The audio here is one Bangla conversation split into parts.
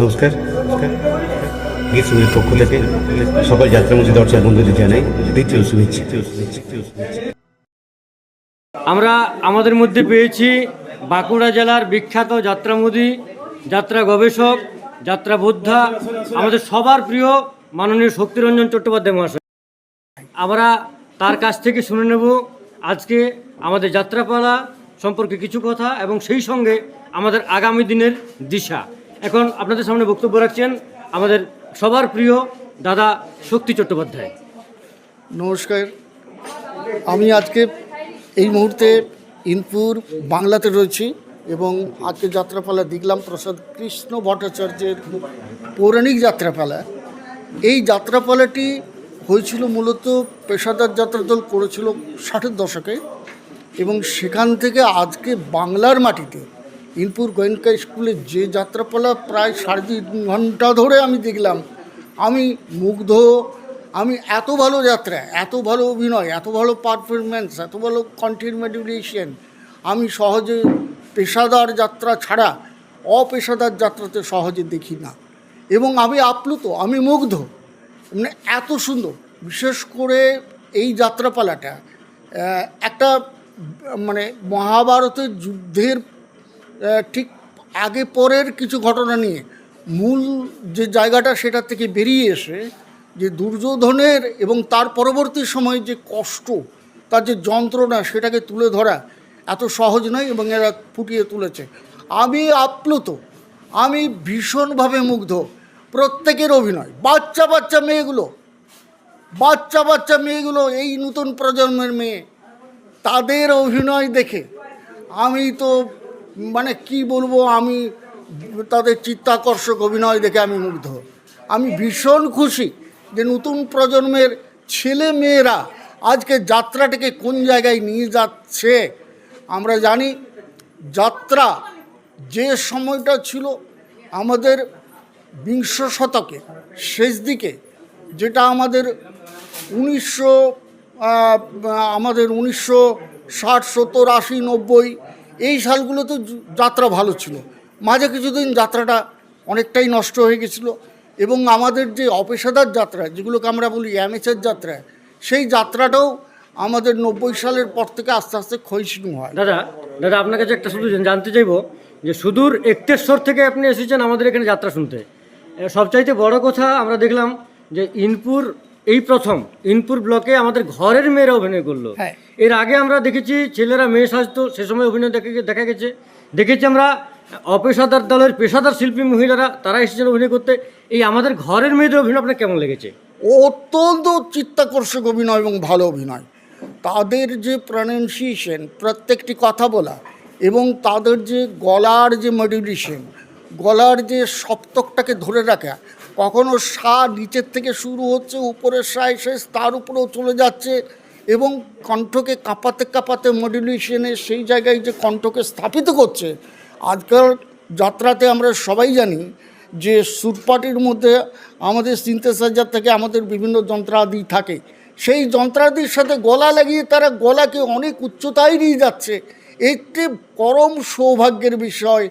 নমস্কার গীত সংগীত পক্ষ থেকে সকল যাত্রামুখী দর্শক বন্ধুদের জানাই দ্বিতীয় শুভেচ্ছা। আমরা আমাদের মধ্যে পেয়েছি বাঁকুড়া জেলার বিখ্যাত যাত্রামুদি, যাত্রা গবেষক, যাত্রা বোদ্ধা, আমাদের সবার প্রিয় মাননীয় শক্তিরঞ্জন চট্টোপাধ্যায় মহাশয়। আমরা তার কাছ থেকে শুনে নেব আজকে আমাদের যাত্রাপালা সম্পর্কে কিছু কথা এবং সেই সঙ্গে আমাদের আগামী দিনের দিশা। এখন আপনাদের সামনে বক্তব্য রাখছেন আমাদের সবার প্রিয় দাদা শক্তি চট্টোপাধ্যায়। নমস্কার। আমি আজকে এই মুহূর্তে ইনপুর বাংলাতে রয়েছি এবং আজকে যাত্রাপালা দেখলাম প্রসাদ কৃষ্ণ ভট্টাচার্যের পৌরাণিক যাত্রাপালা। এই যাত্রাপালাটি হয়েছিল মূলত পেশাদার যাত্রা দল করেছিল ষাটের দশকে এবং সেখান থেকে আজকে বাংলার মাটিতে ইনপুর গোয়েঙ্কা স্কুলে যে যাত্রাপালা প্রায় সাড়ে তিন ঘণ্টা ধরে আমি দেখলাম, আমি মুগ্ধ, আমি এত ভালো যাত্রা, এত ভালো অভিনয়, এত ভালো পারফরমেন্স এত ভালো কন্টেন্ট মডিউলেশন আমি সহজে পেশাদার যাত্রা ছাড়া অপেশাদার যাত্রাতে সহজে দেখি না। এবং আমি আপ্লুত, আমি মুগ্ধ। মানে এত সুন্দর, বিশেষ করে এই যাত্রাপালাটা একটা মানে মহাভারতের যুদ্ধের ঠিক আগে পরের কিছু ঘটনা নিয়ে। মূল যে জায়গাটা সেটা থেকে বেরিয়ে এসে যে দুর্যোধনের এবং তার পরবর্তী সময়ে যে কষ্ট, তার যে যন্ত্রণা সেটাকে তুলে ধরা এত সহজ নয় এবং এরা ফুটিয়ে তুলেছে। আমি আপ্লুত, আমি ভীষণভাবে মুগ্ধ। প্রত্যেকের অভিনয়, বাচ্চা বাচ্চা মেয়েগুলো, বাচ্চা বাচ্চা মেয়েগুলো, এই নতুন প্রজন্মের মেয়ে, তাদের অভিনয় দেখে আমি তো মানে কি বলব, আমি তাদের চিত্তাকর্ষক অভিনয় দেখে আমি মুগ্ধ। আমি ভীষণ খুশি যে নতুন প্রজন্মের ছেলে মেয়েরা আজকে যাত্রাটাকে কোন জায়গায় নিয়ে যাচ্ছে, আমরা জানি যাত্রা যে সময়টা ছিল আমাদের বিংশ শতকে শেষ দিকে, যেটা আমাদের উনিশশো আমাদের উনিশশো ষাট, সত্তর, আশি, নব্বই এই সালগুলোতে য- যাত্রা ভালো ছিল। মাঝে কিছুদিন যাত্রাটা অনেকটাই নষ্ট হয়ে গেছিল এবং আমাদের যে অপেশাদার যাত্রা, যেগুলোকে আমরা বলি অ্যামেচার যাত্রা, সেই যাত্রাটাও আমাদের নব্বই সালের পর থেকে আস্তে আস্তে ক্ষয়িষ্ণু হয়। দাদা দাদা, আপনার কাছে একটা শুধু জানতে চাইব যে সুদূর একটেশ্বর থেকে আপনি এসেছেন আমাদের এখানে যাত্রা শুনতে। সবচাইতে বড় কথা আমরা দেখলাম যে ইনপুর এই প্রথম ইনপুর ব্লকে আমাদের ঘরের মেয়েরা অভিনয় করল। হ্যাঁ। এর আগে আমরা দেখেছি ছেলেরা মেয়ে সাজতো সে সময় অভিনয় দেখা দেখা গেছে। দেখেছি আমরা অপেশাদার দলের পেশাদার শিল্পী মহিলারা তারা এসেছেন অভিনয় করতে। এই আমাদের ঘরের মেয়েদের অভিনয় আপনার কেমন লেগেছে? অত্যন্ত চিত্তাকর্ষক অভিনয় এবং ভালো অভিনয়। তাদের যে প্রনাউন্সিয়েশন প্রত্যেকটি কথা বলা এবং তাদের যে গলার যে মডিউলেশন গলার যে সপ্তকটাকে ধরে রাখা কখনো সা নিচের থেকে শুরু হচ্ছে, উপরের সা এসে তার উপরেও চলে যাচ্ছে এবং কণ্ঠকে কাঁপাতে কাঁপাতে মডিউলেশনে সেই জায়গায় যে কণ্ঠকে স্থাপিত করছে। আজকাল যাত্রাতে আমরা সবাই জানি যে সুরপাটির মধ্যে আমাদের সিনথেসাইজার থেকে আমাদের বিভিন্ন যন্ত্রাদি থাকে। সেই যন্ত্রাদির সাথে গলা লাগিয়ে তারা গলাকে অনেক উচ্চতায় নিয়ে যাচ্ছে। একটি পরম সৌভাগ্যের বিষয়,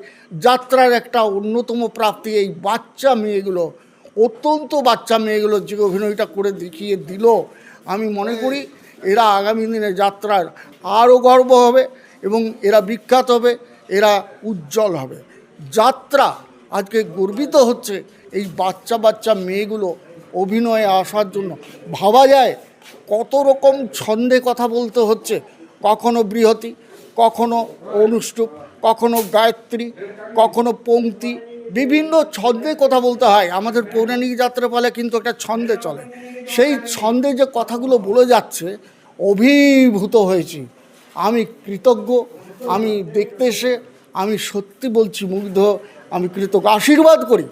যাত্রার একটা অন্যতম প্রাপ্তি এই বাচ্চা মেয়েগুলো। অত্যন্ত বাচ্চা মেয়েগুলো যে অভিনয়টা করে দেখিয়ে দিল, আমি মনে করি এরা আগামী দিনে যাত্রার আরও গর্ব হবে এবং এরা বিখ্যাত হবে, এরা উজ্জ্বল হবে। যাত্রা আজকে গর্বিত হচ্ছে এই বাচ্চা বাচ্চা মেয়েগুলো অভিনয়ে আসার জন্য। ভাবা যায় কত রকম ছন্দে কথা বলতে হচ্ছে, কখনো বৃহতি, কখনো অনুষ্টুপ কখনো গায়ত্রী, কখনো পংক্তি বিভিন্ন ছন্দে কথা বলতে হয়। আমাদের পৌরাণিক যাত্রা যাত্রাপালা কিন্তু একটা ছন্দে চলে। সেই ছন্দে যে কথাগুলো বলে যাচ্ছে, অভিভূত হয়েছি। আমি কৃতজ্ঞ, আমি দেখতে এসে, আমি সত্যি বলছি মুগ্ধ, আমি কৃতজ্ঞ। আশীর্বাদ করি।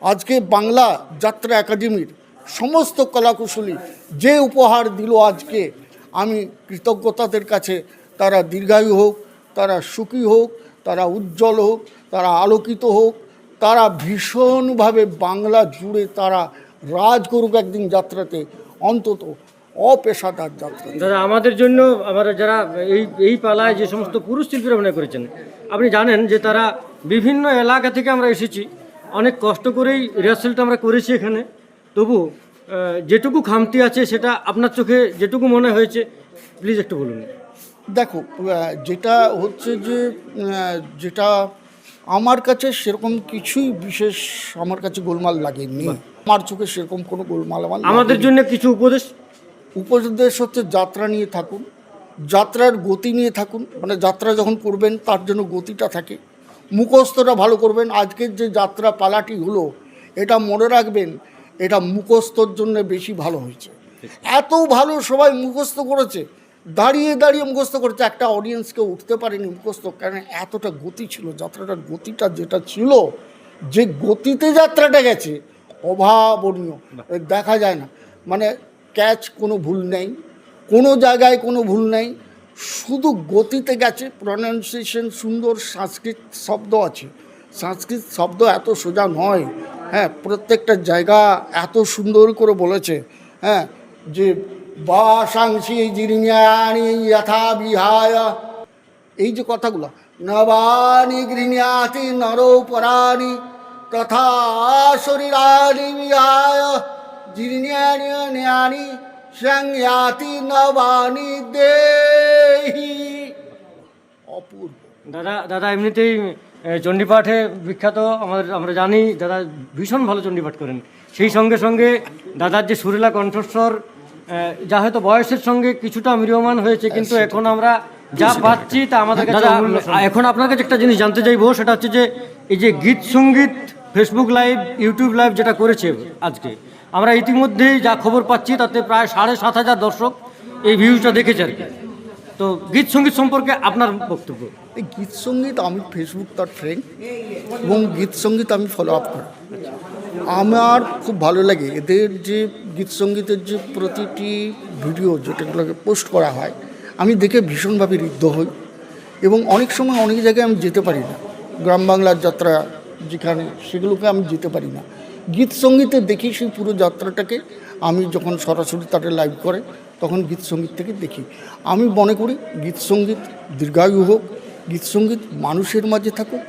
আজকে বাংলা যাত্রা একাডেমির সমস্ত কলাকুশলী যে উপহার দিল আজকে, আমি কৃতজ্ঞতাদের কাছে তারা দীর্ঘায়ু হোক, তারা সুখী হোক, তারা উজ্জ্বল হোক, তারা আলোকিত হোক তারা ভীষণভাবে বাংলা জুড়ে তারা রাজ করুক একদিন যাত্রাতে অন্তত অপেশাদার যাত্রা দাদা আমাদের জন্য আমরা যারা এই এই পালায় যে সমস্ত পুরুষ শিল্পীরা অভিনয় করেছেন আপনি জানেন যে তারা বিভিন্ন এলাকা থেকে আমরা এসেছি। অনেক কষ্ট করেই রিহার্সেলটা আমরা করেছি এখানে। তবু যেটুকু খামতি আছে সেটা আপনার চোখে যেটুকু মনে হয়েছে প্লিজ একটু বলুন। দেখো যেটা হচ্ছে যে যেটা আমার কাছে সেরকম কিছুই বিশেষ আমার কাছে গোলমাল লাগেনি। আমার চোখে সেরকম কোনো গোলমাল আমার আমাদের জন্য কিছু উপদেশ? উপদেশ হচ্ছে যাত্রা নিয়ে থাকুন। যাত্রার গতি নিয়ে থাকুন। মানে যাত্রা যখন করবেন তার জন্য গতিটা থাকে। মুখস্থটা ভালো করবেন। আজকের যে যাত্রা পালাটি হলো এটা মনে রাখবেন এটা মুখস্থর জন্য বেশি ভালো হয়েছে। এত ভালো সবাই মুখস্থ করেছে। দাঁড়িয়ে দাঁড়িয়ে মুখস্থ করেছে। একটা অডিয়েন্সকে উঠতে পারেনি মুখস্থ। কারণ এতটা গতি ছিল যাত্রাটার গতিটা যেটা ছিল যে গতিতে যাত্রাটা গেছে অভাবনীয়। দেখা যায় না। মানে ক্যাচ কোনো ভুল নেই কোনো জায়গায় কোনো ভুল নেই। শুধু গতিতে গেছে প্রনাউন্সিয়েশন সুন্দর সংস্কৃত শব্দ আছে। সংস্কৃত শব্দ এত সোজা নয়। হ্যাঁ প্রত্যেকটা জায়গা এত সুন্দর করে বলেছে। হ্যাঁ যে বাসাংশি জিরিয়ানি যথা বিহায়। এই যে কথাগুলো নবানি গৃহ্যাতি নরোপরানি তথা শরীরানি বিহায়। জীর্ণানি সংয়াতি নবানি অপূর্ব। দাদা দাদা, এমনিতেই চণ্ডীপাঠে বিখ্যাত, আমাদের, আমরা জানি, দাদা ভীষণ ভালো চণ্ডীপাঠ করেন। সেই সঙ্গে সঙ্গে দাদার যে সুরেলা কণ্ঠস্বর যা হয়তো বয়সের সঙ্গে কিছুটা ম্রিয়মান হয়েছে কিন্তু এখন আমরা যা পাচ্ছি তা আমাদের কাছে এখন আপনার কাছে একটা জিনিস জানতে চাইব সেটা হচ্ছে যে এই যে গীত সংগীত ফেসবুক লাইভ ইউটিউব লাইভ যেটা করেছে আজকে আমরা ইতিমধ্যেই যা খবর পাচ্ছি তাতে প্রায় সাড়ে সাত হাজার দর্শক এই ভিউজটা দেখেছে আর কি। তো গীত সংগীত সম্পর্কে আপনার বক্তব্য? এই গীত সংগীত আমি ফেসবুক তার ফ্রেন্ড এবং গীত সংগীত আমি ফলো আপ করি। আমার খুব ভালো লাগে। এদের যে গীত সঙ্গীতের যে প্রতিটি ভিডিও যেটাগুলোকে পোস্ট করা হয়, আমি দেখে ভীষণভাবে ঋদ্ধ হই। এবং অনেক সময় অনেক জায়গায় আমি যেতে পারি না। গ্রাম বাংলার যাত্রা যেখানে, সেগুলোকে আমি যেতে পারি না। গীত সঙ্গীতে দেখি সেই পুরো যাত্রাটাকে। আমি যখন সরাসরি তাদের লাইভ করে, তখন গীত সংগীত থেকে দেখি। আমি মনে করি গীত সংগীত দীর্ঘায়ু হোক, গীত সংগীত মানুষের মাঝে থাকুক,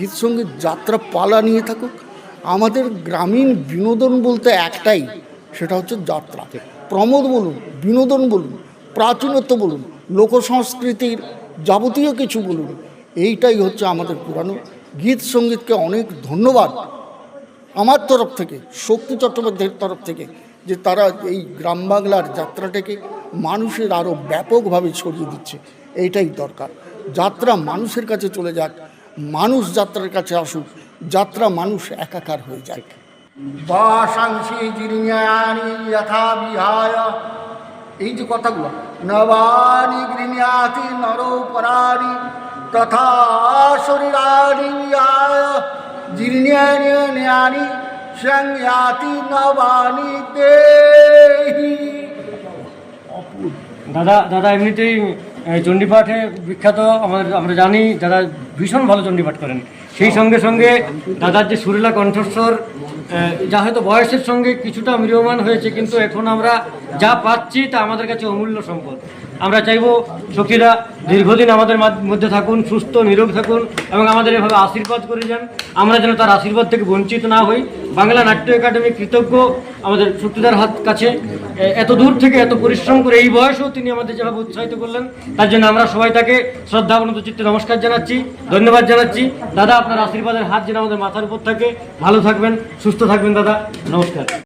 গীত সংগীত যাত্রা পালা নিয়ে থাকুক আমাদের গ্রামীণ বিনোদন বলতে একটাই, সেটা হচ্ছে যাত্রা। প্রমোদ বলুন, বিনোদন বলুন, প্রাচীনত্ব বলুন, লোকসংস্কৃতির যাবতীয় কিছু বলুন, এইটাই হচ্ছে আমাদের পুরানো। গীত সঙ্গীতকে অনেক ধন্যবাদ আমার তরফ থেকে, শক্তি চট্টোপাধ্যায়ের তরফ থেকে, যে তারা এই গ্রাম বাংলার যাত্রাটাকে মানুষের আরও ব্যাপকভাবে ছড়িয়ে দিচ্ছে, এইটাই দরকার। যাত্রা মানুষের কাছে চলে যাক, মানুষ যাত্রার কাছে আসুক যাত্রা মানুষ একাকার হয়ে বাসাংশি যথা বিহায়। এই যে কথাগুলো নবানি গৃহ্যাতি নরোপরানি তথা শরীরানি বিহায়। সংয়াতি নবানি দেহি। দাদা দাদা এমনিতেই চণ্ডীপাঠে বিখ্যাত, আমার, আমরা জানি দাদা ভীষণ ভালো চণ্ডীপাঠ করেন। সেই সঙ্গে সঙ্গে দাদার যে সুরেলা কণ্ঠস্বর যা হয়তো বয়সের সঙ্গে কিছুটা ম্রিয়মান হয়েছে, কিন্তু এখন আমরা যা পাচ্ছি তা আমাদের কাছে অমূল্য সম্পদ। আমরা চাইব সখীরা দীর্ঘদিন আমাদের মধ্যে থাকুন, সুস্থ, নিরোগ থাকুন এবং আমাদের এভাবে আশীর্বাদ করে যান। আমরা যেন তার আশীর্বাদ থেকে বঞ্চিত না হই। বাংলা নাট্য একাডেমি কৃতজ্ঞ আমাদের শক্তিদার হাত কাছে। এত দূর থেকে এত পরিশ্রম করে এই বয়সেও তিনি আমাদের যেভাবে উৎসাহিত করলেন, তার জন্য আমরা সবাই তাকে শ্রদ্ধাবনত চিত্তে নমস্কার জানাচ্ছি, ধন্যবাদ জানাচ্ছি। দাদা, আপনার আশীর্বাদের হাত যেন আমাদের মাথার উপর থাকে। ভালো থাকবেন, সুস্থ থাকবেন, দাদা। নমস্কার।